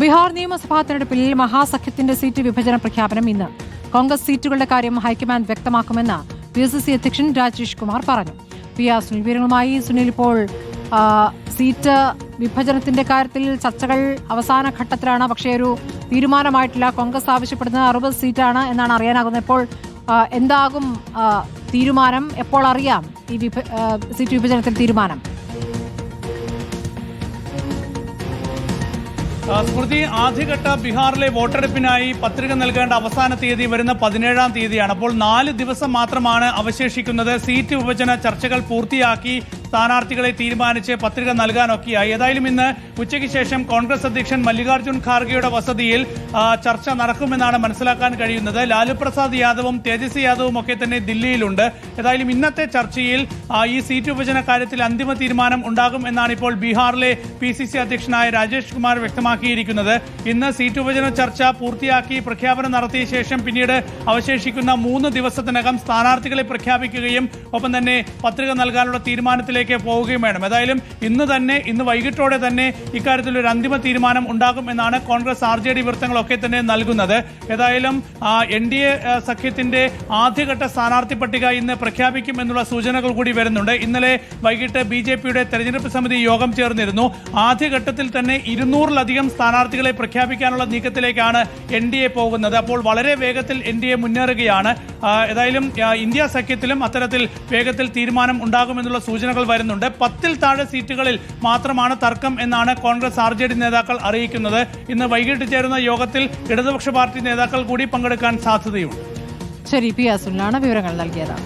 ബീഹാർ നിയമസഭാ തെരഞ്ഞെടുപ്പിൽ മഹാസഖ്യത്തിന്റെ സീറ്റ് വിഭജന പ്രഖ്യാപനം ഇന്ന്. കോൺഗ്രസ് സീറ്റുകളുടെ കാര്യം ഹൈക്കമാൻഡ് വ്യക്തമാക്കുമെന്ന് പി എസ് സി അധ്യക്ഷൻ രാജേഷ് കുമാർ പറഞ്ഞു. പി ആർ സുനിൽ വിവരങ്ങളുമായി സുനിൽ ഇപ്പോൾ സീറ്റ് വിഭജനത്തിന്റെ കാര്യത്തിൽ ചർച്ചകൾ അവസാന ഘട്ടത്തിലാണ്. പക്ഷേ ഒരു തീരുമാനമായിട്ടില്ല. കോൺഗ്രസ് ആവശ്യപ്പെടുന്നത് അറുപത് സീറ്റാണ് എന്നാണ് അറിയാനാകുന്നത്. ഇപ്പോൾ എന്താകും തീരുമാനം? എപ്പോൾ അറിയാം ഈ സീറ്റ് വിഭജനത്തിൽ തീരുമാനം? സ്മൃതി ആദ്യഘട്ട ബീഹാറിലെ വോട്ടെടുപ്പിനായി പത്രിക നൽകേണ്ട അവസാന തീയതി വരുന്ന പതിനേഴാം തീയതിയാണ്. അപ്പോൾ നാല് ദിവസം മാത്രമാണ് അവശേഷിക്കുന്നത്. സീറ്റ് വിഭജന ചർച്ചകൾ പൂർത്തിയാക്കി സ്ഥാനാർത്ഥികളെ തീരുമാനിച്ച് പത്രിക നൽകാനൊക്കെയായി. ഏതായാലും ഇന്ന് ഉച്ചയ്ക്ക് ശേഷം കോൺഗ്രസ് അധ്യക്ഷൻ മല്ലികാർജുൻ ഖാർഗെയുടെ വസതിയിൽ ചർച്ച നടക്കുമെന്നാണ് മനസ്സിലാക്കാൻ കഴിയുന്നത്. ലാലു പ്രസാദ് യാദവും തേജസ്വി യാദവും ഒക്കെ തന്നെ ദില്ലിയിലുണ്ട്. ഏതായാലും ഇന്നത്തെ ചർച്ചയിൽ ഈ സീറ്റ് വിഭജന കാര്യത്തിൽ അന്തിമ തീരുമാനം ഉണ്ടാകും എന്നാണ് ഇപ്പോൾ ബീഹാറിലെ പി അധ്യക്ഷനായ രാജേഷ് കുമാർ വ്യക്തമാക്കിയിരിക്കുന്നത് ഇന്ന് സീറ്റ് വിഭജന ചർച്ച പൂർത്തിയാക്കി പ്രഖ്യാപനം നടത്തിയ ശേഷം പിന്നീട് അവശേഷിക്കുന്ന മൂന്ന് ദിവസത്തിനകം സ്ഥാനാർത്ഥികളെ പ്രഖ്യാപിക്കുകയും ഒപ്പം തന്നെ പത്രിക നൽകാനുള്ള തീരുമാനത്തിലേക്ക് പോവുകയും വേണം. ഏതായാലും ഇന്ന് തന്നെ ഇന്ന് വൈകിട്ടോടെ തന്നെ ഇക്കാര്യത്തിൽ ഒരു അന്തിമ തീരുമാനം ഉണ്ടാകും എന്നാണ് കോൺഗ്രസ് ആർ ജെ ഡി വൃത്തങ്ങളൊക്കെ തന്നെ നൽകുന്നത്. ഏതായാലും എൻ ഡി എ സഖ്യത്തിന്റെ ആദ്യഘട്ട സ്ഥാനാർത്ഥി പട്ടിക ഇന്ന് പ്രഖ്യാപിക്കും എന്നുള്ള സൂചനകൾ കൂടി വരുന്നുണ്ട്. ഇന്നലെ വൈകിട്ട് ബി ജെ പിയുടെ തെരഞ്ഞെടുപ്പ് സമിതി യോഗം ചേർന്നിരുന്നു. ആദ്യഘട്ടത്തിൽ തന്നെ ഇരുന്നൂറിലധികം സ്ഥാനാർത്ഥികളെ പ്രഖ്യാപിക്കാനുള്ള നീക്കത്തിലേക്കാണ് എൻ ഡി എ പോകുന്നത്. അപ്പോൾ വളരെ വേഗത്തിൽ എൻ ഡി എ മുന്നേറുകയാണ്. ഏതായാലും ഇന്ത്യ സഖ്യത്തിലും അത്തരത്തിൽ വേഗത്തിൽ തീരുമാനം ഉണ്ടാകുമെന്നുള്ള സൂചനകൾ വരുന്നുണ്ട്. പത്തിൽ താഴെ സീറ്റുകളിൽ മാത്രമാണ് തർക്കം എന്നാണ് കോൺഗ്രസ് ആർ ജെ ഡി നേതാക്കൾ അറിയിക്കുന്നത്. ഇന്ന് വൈകിട്ട് ചേരുന്ന യോഗത്തിൽ ഇടതുപക്ഷ പാർട്ടി നേതാക്കൾ കൂടി പങ്കെടുക്കാൻ സാധ്യതയുണ്ട്. ശരി പി അസുലാണ് വിവരങ്ങൾ നൽകിയത്.